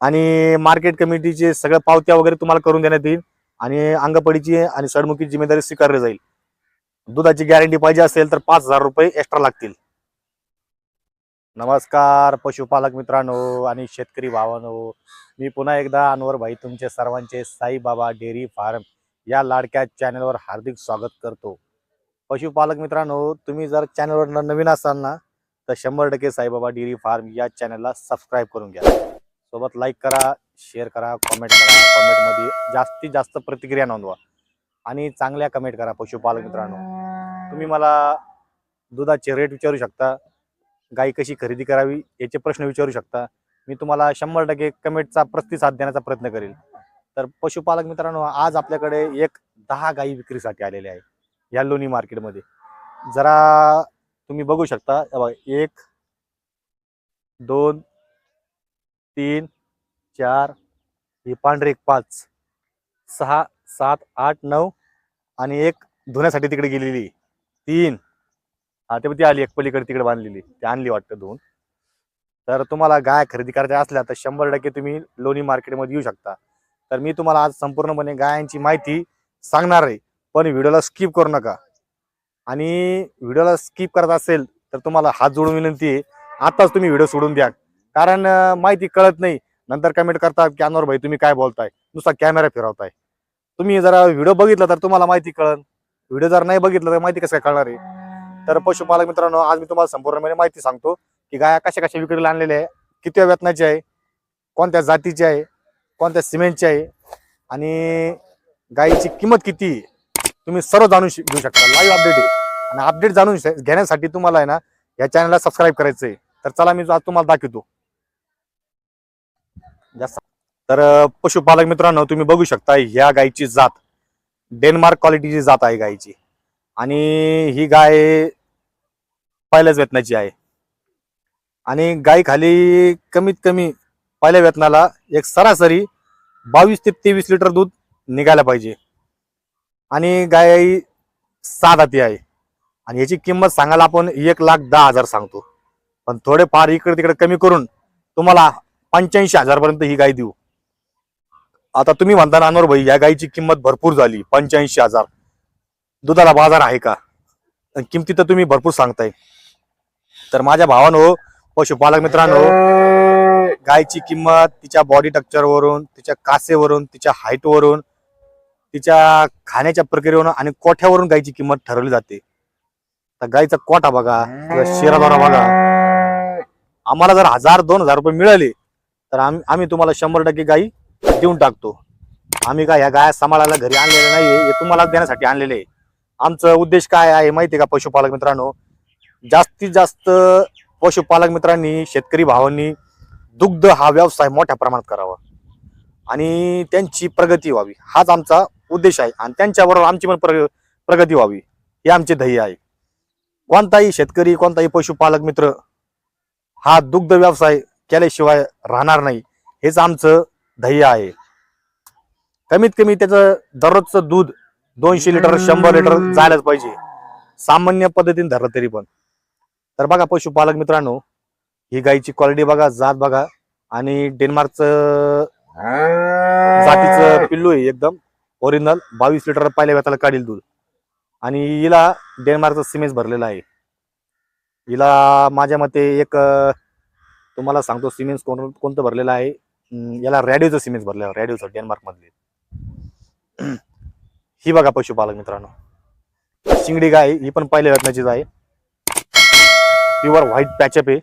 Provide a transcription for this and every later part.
आणि मार्केट कमिटीचे सगळ्या पावत्या वगैरे तुम्हाला करून देण्यात येईल. आणि अंगपडीची आणि सडमुखी जिम्मेदारी स्वीकारली जाईल. दुधाची गॅरंटी पाहिजे असेल तर पाच हजार रुपये एक्स्ट्रा लागतील. नमस्कार पशुपालक मित्रांनो आणि शेतकरी भावांनो. मी पुन्हा एकदा अनवर भाई तुमचे सर्वांचे साईबाबा डेअरी फार्म या लाडक्या चॅनलवर हार्दिक स्वागत करतो. पशुपालक मित्रांनो तुम्ही जर चॅनलवर नवीन असाल ना तर शंभर टक्के साईबाबा डेअरी फार्म या चॅनलला सबस्क्राईब करून घ्या. सोबत लाईक करा शेअर करा कॉमेंट करा. कॉमेंटमध्ये जास्तीत जास्त प्रतिक्रिया नोंदवा. आणि चांगल्या कमेंट करा पशुपालक मित्रांनो. तुम्ही मला दुधाचे रेट विचारू शकता गाई कशी खरेदी करावी याचे प्रश्न विचारू शकता. मी तुम्हाला शंभर टक्के कमेंटचा प्रतिसाद देण्याचा प्रयत्न करेल. तर पशुपालक मित्रांनो आज आपल्याकडे एक दहा गाई विक्रीसाठी आलेल्या आहे या लोणी मार्केटमध्ये जरा तुम्ही बघू शकता. एक दोन तीन चार ही पांढरे एक पाच. सहा सात आठ नऊ आणि एक धुण्यासाठी तिकडे गेलेली. तीन. हा ते ती आली एक पलीकडे तिकडे बांधलेली. ती आणली वाटतं धुवून. तर तुम्हाला गाय खरेदी करायच्या असल्या तर शंभर टक्के तुम्ही लोणी मार्केटमध्ये येऊ शकता. तर मी तुम्हाला आज संपूर्णपणे गायांची माहिती सांगणार आहे. पण व्हिडिओला स्किप करू नका. आणि व्हिडिओला स्किप करत असेल तर तुम्हाला हात जोडून विनंती आहे. आताच तुम्ही व्हिडिओ सोडून द्या. कारण माहिती कळत नाही. नंतर कमेंट करतात की अनवर भाई तुम्ही काय बोलताय? नुसता कॅमेरा फिरवताय. तुम्ही जरा व्हिडिओ बघितला तर तुम्हाला माहिती कळन. व्हिडिओ जर नाही बघितलं तर माहिती कसं काय कळणार आहे? तर पशुपालक मित्रांनो आज मी तुम्हाला संपूर्णपणे माहिती सांगतो की गाया कशा कशा विक्रीला आणलेल्या आहे किती वेतनाची आहे कोणत्या जातीची आहे कोणत्या सिमेंटची आहे आणि गायीची किंमत किती आहे तुम्ही सर्व जाणून घेऊ शकता. लाईव्ह अपडेट आहे. आणि अपडेट जाणून घेण्यासाठी तुम्हाला आहे ना या चॅनलला सबस्क्राईब करायचं आहे तर चला मी आज तुम्हाला दाखवतो. जास्त. तर पशुपालक मित्रांनो तुम्ही बघू शकता ह्या गायीची जात डेन्मार्क क्वालिटीची जात आहे गायीची. आणि ही गाय पहिल्याच वेतनाची आहे. आणि गाय खाली कमीत कमी पहिल्या वेतनाला एक सरासरी बावीस ते तेवीस लिटर दूध निघायला पाहिजे. आणि गाय सहा ती आहे. आणि याची किंमत सांगायला आपण एक लाख दहा हजार सांगतो. पण थोडेफार इकडे तिकडे कमी करून तुम्हाला पंच्याऐंशी हजार पर्यंत ही गाय देऊ. आता तुम्ही म्हणता ना भाई या गायीची किंमत भरपूर झाली पंच्याऐंशी हजार. दुधाला बाजार आहे का? किमती तर तुम्ही भरपूर सांगताय. तर माझ्या भावानो पशुपालक मित्रांनो गायची किंमत तिच्या बॉडी टक्चरवरून तिच्या कासेवरून तिच्या हाईटवरून तिच्या खाण्याच्या प्रक्रियेवरून आणि कोठ्यावरून गायची किंमत ठरवली जाते. तर गायचा कोठा बघा किंवा शेराद्वारा बघा. आम्हाला जर हजार दोन हजार रुपये मिळाले तर आम्ही आम्ही तुम्हाला शंभर टक्के गायी देऊन टाकतो. आम्ही काय ह्या गाया सांभाळायला घरी आणलेल्या नाही हे तुम्हाला देण्यासाठी आणलेले आहे. आमचं उद्देश काय आहे माहिती आहे का पशुपालक मित्रांनो? जास्तीत जास्त पशुपालक मित्रांनी शेतकरी भावांनी दुग्ध हा व्यवसाय मोठ्या प्रमाणात करावा. आणि त्यांची प्रगती व्हावी. हाच आमचा उद्देश आहे. आणि त्यांच्याबरोबर आमची पण प्रग- प्रगती व्हावी. हे आमचे ध्येय आहे. कोणताही शेतकरी कोणताही पशुपालक मित्र हा दुग्ध व्यवसाय केल्याशिवाय राहणार नाही. हेच आमचं ध्येय आहे. कमीत कमी त्याचं दररोजचं दूध दोनशे लिटर शंभर लिटर जायलाच पाहिजे. सामान्य पद्धतीने धरलं तरी पण. तर बघा पशुपालक मित्रांनो ही गायची क्वालिटी बघा जात बघा आणि डेन्मार्कचं जातीचं पिल्लू आहे एकदम. ओरिजिनल बावीस लिटर पहिल्या वेताला काढील दूध. आणि हिला डेन्मार्कचं सिमेंट भरलेलं आहे. हिला माझ्या मते एक तुम्हाला सांगतो सिमेंट कोण कोणतं भरलेलं आहे? याला रॅडिओचं सिमेंट भरलेलं आहे रॅडिओचं डेन्मार्कमधले. ही बघा पशुपालक मित्रांनो. शिंगडी गाय ही पण पहिल्या रत्नाचीच आहे. प्युअर व्हाईट पॅचअप आहे.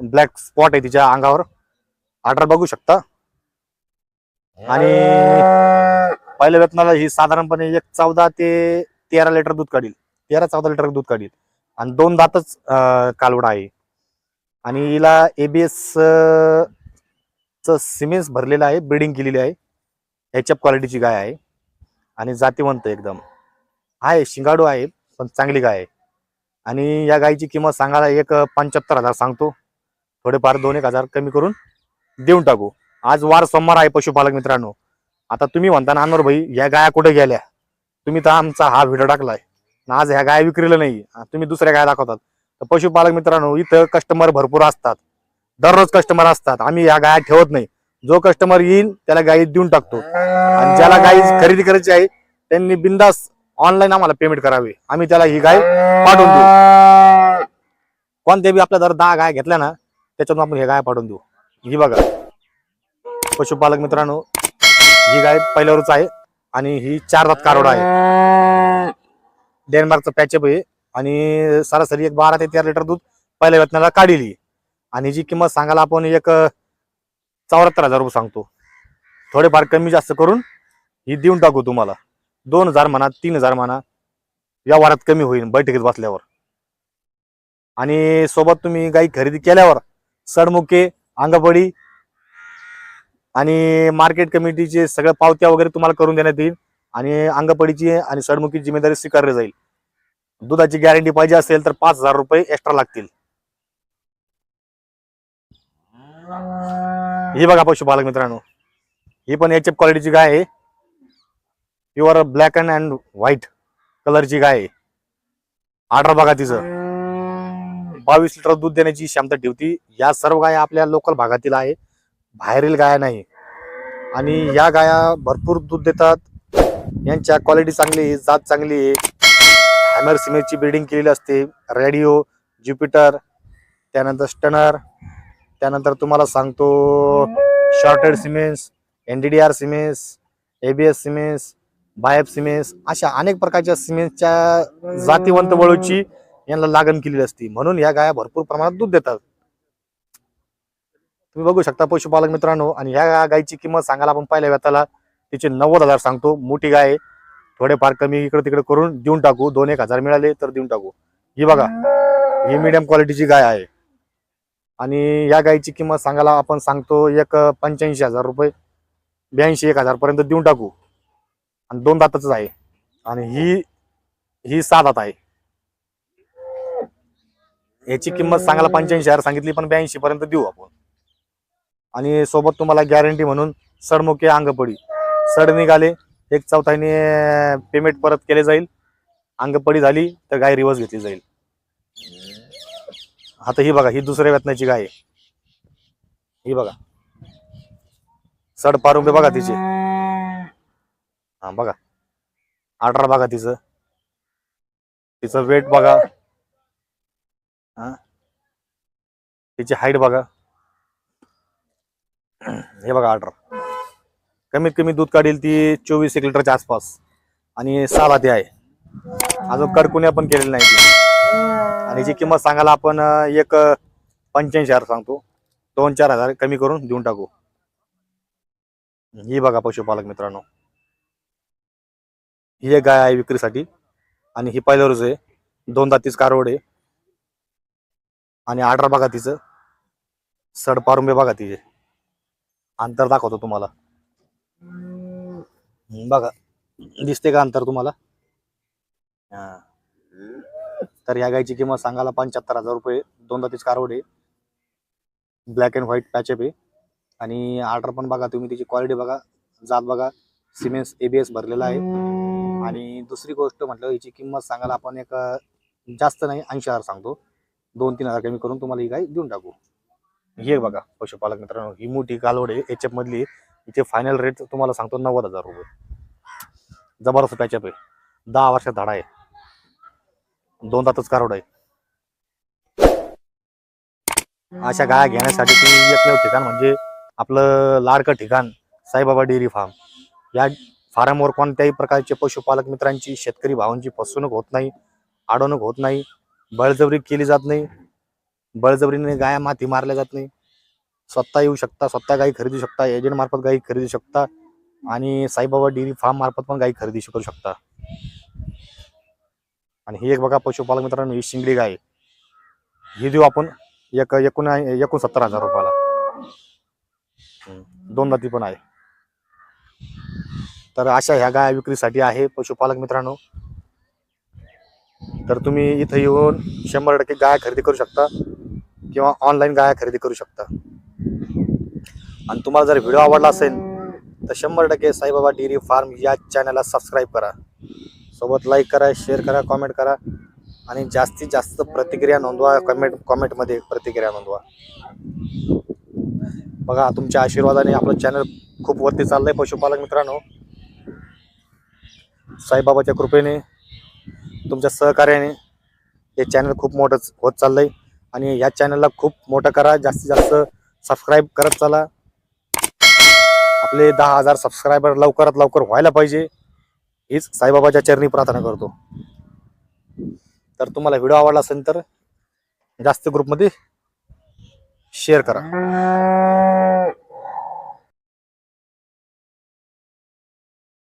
ब्लॅक स्पॉट आहे तिच्या अंगावर. ऑर्डर बघू शकता. आणि पहिल्या वेतनाला ही साधारणपणे एक चौदा ते तेरा लिटर दूध काढील. तेरा चौदा लिटर दूध काढील. आणि दोन दातच कालवड आहे. आणि हिला एबीएस च सिमेंट्स भरलेलं आहे ब्रिडिंग केलेली आहे. एचएफ क्वालिटीची गाय आहे. आणि जातीवंत एकदम. आहे शिंगाडू आहे पण चांगली गाय आहे. आणि या गायची किंमत सांगायला एक पंच्याहत्तर हजार सांगतो. थोडेफार दोन एक हजार कमी करून देऊन टाकू. आज वार सोमवार आहे पशुपालक मित्रांनो. आता तुम्ही म्हणता ना अनवर भाई या गाया कुठे गेल्या? तुम्ही तर आमचा हा व्हिडिओ टाकलाय. आज ह्या गाया विक्रीला नाही तुम्ही दुसऱ्या गाया दाखवतात. तर पशुपालक मित्रांनो इथं कस्टमर भरपूर असतात. दररोज कस्टमर असतात. आम्ही या गाया ठेवत नाही. जो कस्टमर येईल त्याला गाई देऊन टाकतो. आणि ज्याला गाई खरेदी करायची आहे त्यांनी बिंदास ऑनलाईन आम्हाला पेमेंट करावे. आम्ही त्याला ही गाय पाठवून देऊ. कोणत्या बी आपल्या दर दहा गाय घेतल्या ना त्याच्यातून आपण हे गाय पाठवून देऊ. ही बघा. पशुपालक मित्रांनो ही गाय पहिल्यावरच आहे आणि ही चार दात कारोड आहे. डेन्मार्कचं पॅचअप आहे. आणि सरासरी एक बारा ते तेरा लिटर दूध पहिल्या वेतनाला काढली. आणि जी किंमत सांगायला आपण एक चौऱ्याहत्तर हजार रुपये सांगतो. थोडेफार कमी जास्त करून ही देऊन टाकू तुम्हाला. दोन हजार म्हणा तीन हजार म्हणा व्यवहारात कमी होईल बैठकीत बसल्यावर. आणि सोबत तुम्ही गाई खरेदी केल्यावर सडमुके अंगपडी आणि मार्केट कमिटीचे सगळ्या पावत्या वगैरे तुम्हाला करून देण्यात येईल. आणि अंगपडीची आणि सडमुखी जिम्मेदारी स्वीकारली जाईल. दुधाची गॅरंटी पाहिजे असेल तर पाच हजार रुपये एक्स्ट्रा लागतील. ही बघा पशुपालक मित्रांनो. ही पण एच एफ क्वालिटीची गाय आहे. Pure black and and white कलरची गाय आहे. ऑर्डर बघा तिचं. बावीस लिटर दूध देण्याची क्षमता ठेवती. या सर्व गाया आपल्या लोकल भागातील आहे. बाहेरील गाया नाही. आणि या गाया भरपूर दूध देतात. यांच्या क्वालिटी चांगली आहे जात चांगली आहे. हॅमर सिमेंटची बिल्डिंग केलेली असते रेडिओ ज्युपिटर त्यानंतर स्टनर त्यानंतर तुम्हाला सांगतो sorted semens N D D R semens ABS semens BAIF semens अशा अनेक प्रकारच्या सिमेंटच्या जातीवंत वळूची यांना लागण केलेली असते. म्हणून या गाया भरपूर प्रमाणात दूध देतात. तुम्ही बघू शकता पशुपालक मित्रांनो आणि ह्या गायची किंमत सांगायला आपण पहिल्या व्यताला तिचे नव्वद हजार सांगतो. मोठी गाय आहे. थोडेफार कमी इकडे तिकडे करून देऊन टाकू. दोन एक हजार मिळाले तर देऊन टाकू. ही बघा ही मीडियम क्वालिटीची गाय आहे. आणि या गायची किंमत सांगायला आपण सांगतो एक पंच्याऐंशी हजार रुपये ब्याऐंशी एक हजार पर्यंत देऊन टाकू. आणि दोन दाताच आहे. आणि ही ही सहा दात आहे. याची किंमत सांगायला पंच्याऐंशी हजार सांगितली पण ब्याऐंशी पर्यंत देऊ आपण. आणि सोबत तुम्हाला गॅरंटी म्हणून सडमुखे अंगपडी. सड निघाले एक चौथाने पेमेंट परत केले जाईल. अंगपडी झाली तर गाय रिवर्स घेतली जाईल. आता ही बघा ही दुसऱ्या वेतनाची गाय आहे. ही बघा. सड पारुंबे बघा तिचे. हा बघा. अठरा बघा तिचं. तिचं वेट बघा. हा. तिची हाईट बघा. हे बघा अठरा. कमीत कमी दूध काढील ती चोवीस एक लिटरच्या आसपास. आणि सहा ते आहे. अजून कडकुणी पण केलेली नाही आणि जी किंमत सांगायला आपण एक पंच्याऐंशी हजार सांगतो. दोन चार हजार कमी करून देऊन टाकू. ही बघा पशुपालक मित्रांनो. ही एक गाय आहे विक्रीसाठी. आणि ही पहिल्या रोज आहे. दोन तीच कारवड आहे. आणि आर्डर बघा तिचं. सडपारुंबे बघा तिचे. अंतर दाखवतो तुम्हाला. बघा दिसते का अंतर तुम्हाला? हा. तर या गायची किंमत सांगायला पंच्याहत्तर हजार रुपये दोन दातीच कारवड आहे. ब्लॅक अँड व्हाईट पॅचअप आहे. आणि आर्डर पण बघा तुम्ही त्याची क्वालिटी बघा. जात बघा. सिमेंट्स एबीएस भरलेला आहे. आणि दुसरी गोष्ट म्हटलं याची किंमत सांगायला आपण एक जास्त नाही ऐंशी हजार सांगतो. दोन तीन हजार कमी करून तुम्हाला ही गाय देऊन टाकू. ही बघा पशुपालक मित्रांनो ही मोठी कालवड आहे. एच एफ मधली इथे फायनल रेट तुम्हाला सांगतो नव्वद हजार रुपये. जबरदस्त पॅचअप आहे. दहा वर्षात धाडा आहे. दोन दातच कारोड आहे. अशा गाया घेण्यासाठी तुम्ही एकमेव ठिकाण म्हणजे आपलं लाडकं ठिकाण साईबाबा डेअरी फार्म. या फार्मवर कोणत्याही प्रकारचे पशुपालक मित्रांची शेतकरी भावांची फसवणूक होत नाही अडवणूक होत नाही बळजबरी केली जात नाही बळजबरीने गाया माती मारल्या जात नाही. स्वतः येऊ शकता स्वतः गाई खरेदी शकता एजंट मार्फत गाई खरेदी शकता आणि साईबाबा डेअरी फार्म मार्फत पण गाई खरेदी करू शकता. आणि ही एक बघा पशुपालक मित्रांनो ही शिंगडी गाय. ही देऊ आपण एक एकूण एकोणसत्तर हजार रुपयाला. दोन दाती पण आहे. तर अशा ह्या गाय विक्रीसाठी आहे पशुपालक मित्रांनो. तर तुम्ही इथं येऊन शंभर टक्के गाय खरेदी करू शकता किंवा ऑनलाईन गाय खरेदी करू शकता. आणि तुम्हाला जर व्हिडिओ आवडला असेल तर शंभर टक्के साईबाबा डेअरी फार्म या चॅनलला सबस्क्राईब करा. सोबत लाईक करा शेअर करा कॉमेंट करा आणि जास्तीत जास्त प्रतिक्रिया नोंदवा. कमेंट कॉमेंटमध्ये प्रतिक्रिया नोंदवा. बघा तुमच्या आशीर्वादाने आपलं चॅनल खूप वरती चाललं आहे पशुपालक मित्रांनो. साईबाबाच्या कृपेने तुमच्या सहकार्याने हे चॅनल खूप मोठं होत चाललं आहे आणि या चॅनलला खूप मोठं करा. जास्तीत जास्त सबस्क्राईब करत चला. आपले दहा हजार सबस्क्रायबर लवकरात लवकर व्हायला पाहिजे. हीच साईबाबाच्या चरणी प्रार्थना करतो. तर तुम्हाला व्हिडिओ आवडला असेल तर जास्त ग्रुपमध्ये शेअर करा.